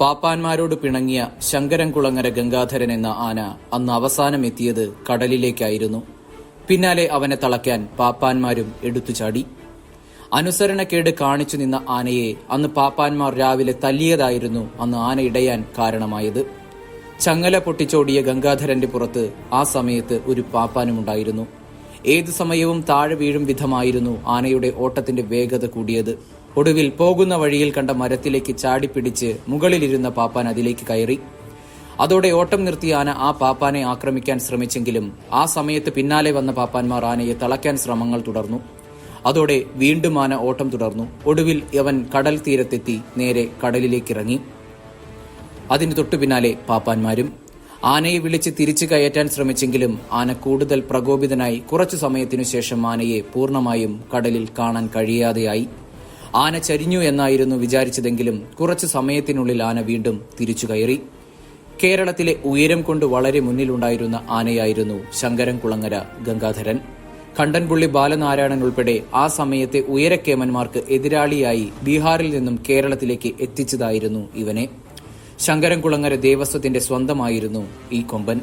പാപ്പാന്മാരോട് പിണങ്ങിയ ശങ്കരൻകുളങ്ങര ഗംഗാധരൻ എന്ന ആന അന്ന് അവസാനം എത്തിയത് കടലിലേക്കായിരുന്നു. പിന്നാലെ അവനെ തളയ്ക്കാൻ പാപ്പാന്മാരും എടുത്തുചാടി അനുസരണക്കേട് കാണിച്ചു നിന്ന ആനയെ അന്ന് പാപ്പാന്മാർ രാവിലെ തല്ലിയതായിരുന്നു അന്ന് ആന ഇടയാൻ കാരണമായത്. ചങ്ങല പൊട്ടിച്ചോടിയ ഗംഗാധരന്റെ പുറത്ത് ആ സമയത്ത് ഒരു പാപ്പാനുമുണ്ടായിരുന്നു. ഏതു സമയവും താഴെ വീഴും വിധമായിരുന്നു ആനയുടെ ഓട്ടത്തിന്റെ വേഗത കൂടിയത്. ഒടുവിൽ പോകുന്ന വഴിയിൽ കണ്ട മരത്തിലേക്ക് ചാടിപ്പിടിച്ച് മുകളിലിരുന്ന പാപ്പാൻ അതിലേക്ക് കയറി. അതോടെ ഓട്ടം നിർത്തിയ ആന ആ പാപ്പാനെ ആക്രമിക്കാൻ ശ്രമിച്ചെങ്കിലും ആ സമയത്ത് പിന്നാലെ വന്ന പാപ്പാന്മാർ ആനയെ തളയ്ക്കാൻ ശ്രമങ്ങൾ തുടർന്നു. അതോടെ വീണ്ടും ആന ഓട്ടം തുടർന്നു. ഒടുവിൽ അവൻ കടൽ തീരത്തെത്തി നേരെ കടലിലേക്കിറങ്ങി. അതിന് തൊട്ടു പിന്നാലെ പാപ്പാന്മാരും ആനയെ വിളിച്ച് തിരിച്ചു കയറ്റാൻ ശ്രമിച്ചെങ്കിലും ആന കൂടുതൽ പ്രകോപിതനായി കുറച്ചു സമയത്തിനു ശേഷം ആനയെ പൂർണമായും കടലിൽ കാണാൻ കഴിയാതെയായി. ആന ചരിഞ്ഞു എന്നായിരുന്നു വിചാരിച്ചതെങ്കിലും കുറച്ച് സമയത്തിനുള്ളിൽ ആന വീണ്ടും തിരിച്ചു കയറി. കേരളത്തിലെ ഉയരം കൊണ്ട് വളരെ മുന്നിലുണ്ടായിരുന്ന ആനയായിരുന്നു ശങ്കരൻകുളങ്ങര ഗംഗാധരൻ. കണ്ടൻപുള്ളി ബാലനാരായണൻ ഉൾപ്പെടെ ആ സമയത്തെ ഉയരക്കേമന്മാർക്ക് എതിരാളിയായി ബീഹാറിൽ നിന്നും കേരളത്തിലേക്ക് എത്തിച്ചതായിരുന്നു ഇവനെ. ശങ്കരൻകുളങ്ങര ദേവസ്വത്തിന്റെ സ്വന്തമായിരുന്നു ഈ കൊമ്പൻ.